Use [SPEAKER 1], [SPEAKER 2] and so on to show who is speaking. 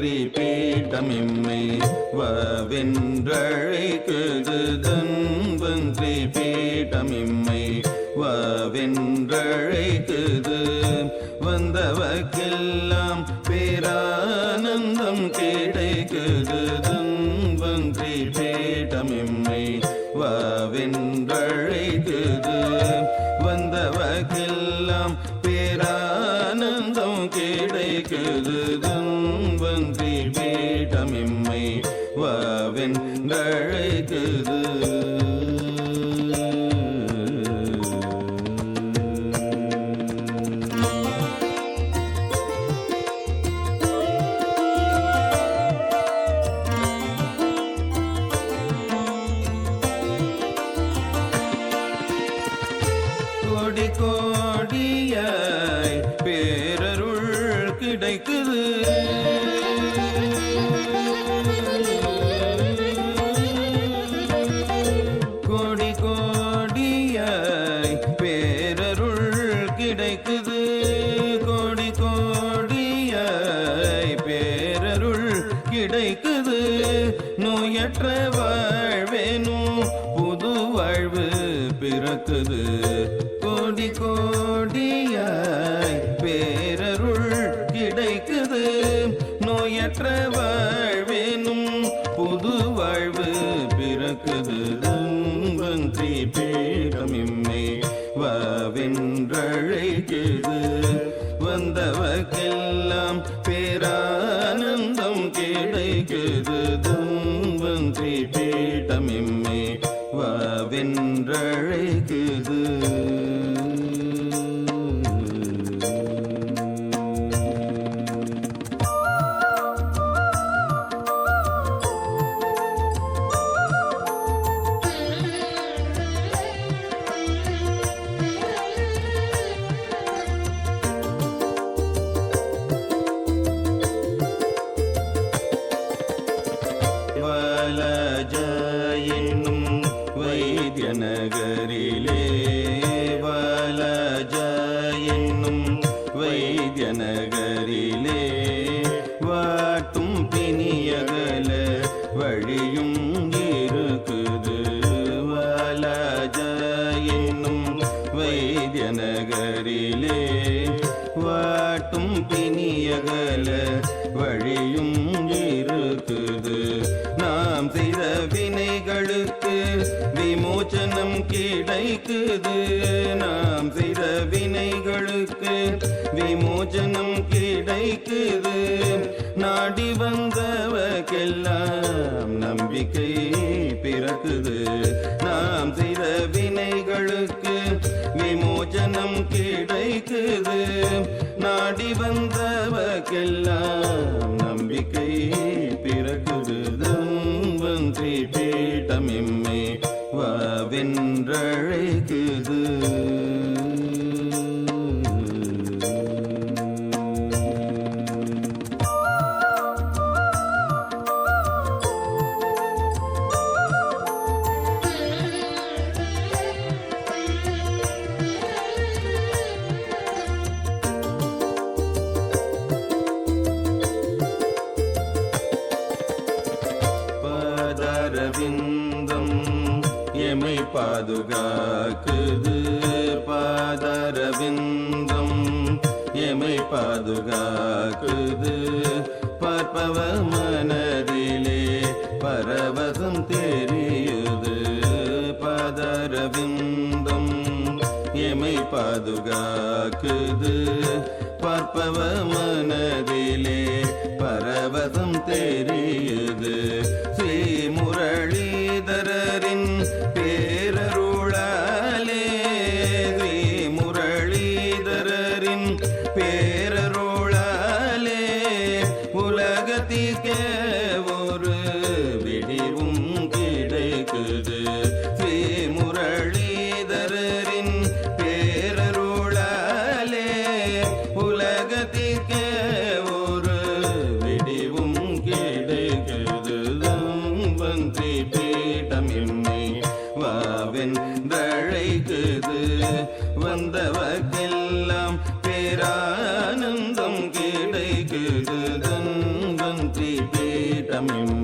[SPEAKER 1] தன்வன்றி பீட்டமிம்மை வவென்றழைக்குது. தன்வன்றி பீட்டமிம்மை வவென்றழைக்குது வந்தவர்க்கெல்லாம் பேரானந்தம் கிடைக்குது. தன்வன்றி பீட்டமிம்மை வவென்றழைக்குது. பீட்டமிம்மை வவென்றழைக்குது கோடி கோடியாய் பேரருள் கிடைக்குது. நோயற்ற வாழ்வேனும் புது வாழ்வு பிறக்குது. கோடி கோடியாய் பேரருள் கிடைக்குது. நோயற்ற வாழ்வேனும் புது வாழ்வு பிறக்குது. நகரிலே வலஜ என்னும் வைத்திய நகரிலே வாட்டும் பிணியகல வழியும் இருக்குது. வலஜ என்னும் வைத்திய நகரிலே வாட்டும் பிணியகல வழியும் இருக்குது. நாம் செய்த மோச்சனம் கிடைக்குது நாம் செய்த வினைகளுக்கு விமோச்சனம் கிடைக்குது நாடி வந்தவர்க்கெல்லாம் நம்பிக்கை பிறக்குது. நாம் செய்த வினைகளுக்கு விமோச்சனம் கிடைக்குது நாடி வந்தவர்க்கெல்லாம் நம்பிக்கை பிறக்குது. தன்வந்திரி பீட்டமிம்மை வாவென்றழைக்குது எமை பாதுகாக்குது. பாதரவிந்தம் எமை பாதுகாக்குது. பார்ப்பவ மனதிலே பரவசம் தெரியுது. பாதரவிந்தம் எமை பாதுகாக்குது. பார்ப்பவ மனதிலே பரவசம் தெரியுது. கேட்குது வந்தவர்க்கெல்லாம் பேரானந்தம் கிடைக்குது தன் வந்தி பீட்டமின்